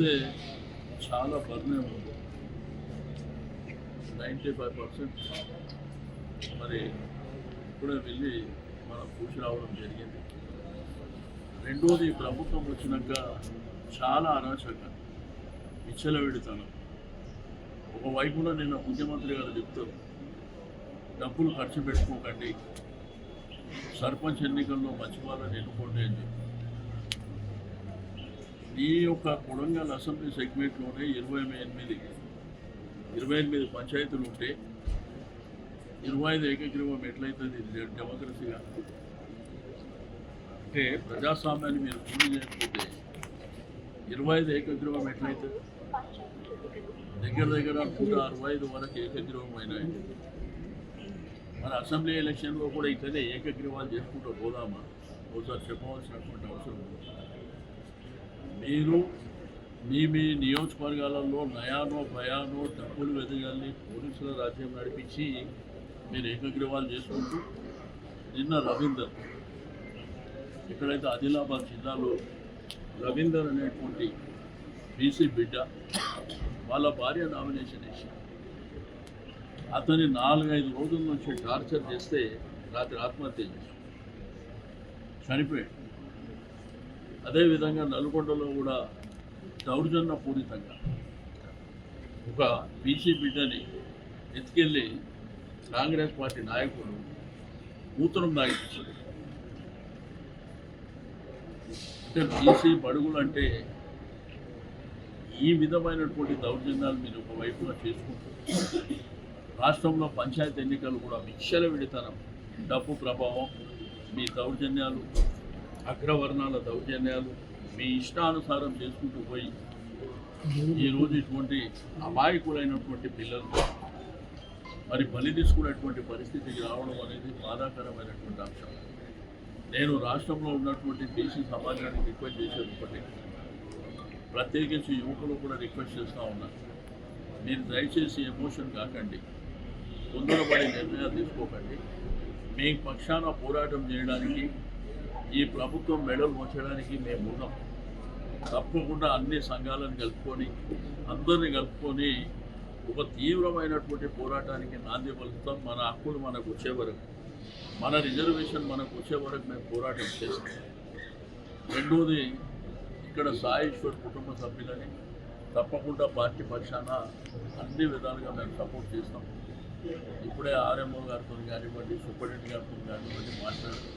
చూస్తే చాలా బర్ణం ఉంది. నైంటీ ఫైవ్ పర్సెంట్ మరి ఇప్పుడే వెళ్ళి మనం కూర్చురావడం రావడం జరిగింది. రెండోది ప్రభుత్వం వచ్చినాక చాలా అరాచకం. విచ్చలవిడితనం. ఒకవైపున నిన్న ముఖ్యమంత్రి గారు చెప్తారు డబ్బులు ఖర్చు పెట్టుకోకండి. సర్పంచ్ ఎన్నికల్లో మంచి వాళ్ళని ఎన్నుకోండి అని చెప్పి. ఈ యొక్క కొడంగల్ అసెంబ్లీ సెగ్మెంట్లోనే ఇరవై ఎనిమిది ఇరవై ఎనిమిది పంచాయతీలు ఉంటే ఇరవై ఐదు ఏకగ్రీవం ఎట్లయితుంది? డెమోక్రసీగా అంటే ప్రజాస్వామ్యాన్ని మీరు పూర్తి చేయకపోతే ఇరవై ఐదు ఏకగ్రీవం ఎట్లయితుంది? దగ్గర దగ్గర నూట అరవై ఐదు వరకు ఏకగ్రీవం అయినాయి. మన అసెంబ్లీ ఎలక్షన్లో కూడా ఇట్లనే ఏకగ్రీవాలు చేసుకుంటూ పోదామా? ఒకసారి చెప్పవలసినటువంటి అవసరం మీరు మీ మీ నియోజకవర్గాలలో నయానో భయానో డబ్బులు వెదగాలని పోలీసుల రాజ్యం నడిపించి మీరు ఏకగ్రీవాలు చేసుకుంటూ నిన్న రవీందర్ ఎక్కడైతే ఆదిలాబాద్ జిల్లాలో రవీందర్ అనేటువంటి బీసీ బిడ్డ వాళ్ళ భార్య నామినేషన్ వేసి అతని నాలుగైదు రోజుల నుంచి టార్చర్ చేస్తే రాత్రి ఆత్మహత్య చేశాడు. చనిపోయాడు. అదేవిధంగా నల్గొండలో కూడా దౌర్జన్య పూరితంగా ఒక బీసీ బిడ్డని ఎత్తుకెళ్ళి కాంగ్రెస్ పార్టీ నాయకులు మూత్రం తాగించారు అంటే బీసీ బడుగులు అంటే ఈ విధమైనటువంటి దౌర్జన్యాలు మీరు ఒకవైపుగా చేసుకుంటూ రాష్ట్రంలో పంచాయతీ ఎన్నికలు కూడా విక్షల విడితనం డబ్బు ప్రభావం మీ దౌర్జన్యాలు అగ్రవర్ణాల దౌర్జన్యాలు మీ ఇష్టానుసారం చేసుకుంటూ పోయి ఈరోజు ఇటువంటి అమాయకులైనటువంటి పిల్లలు మరి బలి తీసుకునేటువంటి పరిస్థితికి రావడం అనేది బాధాకరమైనటువంటి అంశం. నేను రాష్ట్రంలో ఉన్నటువంటి బీసీ సమాజానికి రిక్వెస్ట్ చేసేది ఒకటి. ప్రత్యేకించి యువకులు కూడా రిక్వెస్ట్ చేస్తూ ఉన్నాను మీరు దయచేసి ఎమోషన్ కాకండి. తొందరపడే నిర్ణయాలు తీసుకోకండి. మీ పక్షాన పోరాటం చేయడానికి ఈ ప్రభుత్వం మెడల్ మోచడానికి మేము ఉన్నాం. తప్పకుండా అన్ని సంఘాలను కలుపుకొని అందరిని కలుపుకొని ఒక తీవ్రమైనటువంటి పోరాటానికి నాంది పలుకుతాం. మన హక్కులు మనకు వచ్చే వరకు మన రిజర్వేషన్ మనకు వచ్చే వరకు మేము పోరాటం చేస్తాం. రెండోది ఇక్కడ సాయేశ్వర్ కుటుంబ సభ్యులని తప్పకుండా పార్టీ పక్షాన అన్ని విధాలుగా మేము సపోర్ట్ చేస్తాం. ఇప్పుడే ఆర్ఎంఓ గారితో కానివ్వండి సూపరింటెండెంట్ గారితో కానివ్వండి మాట్లాడారు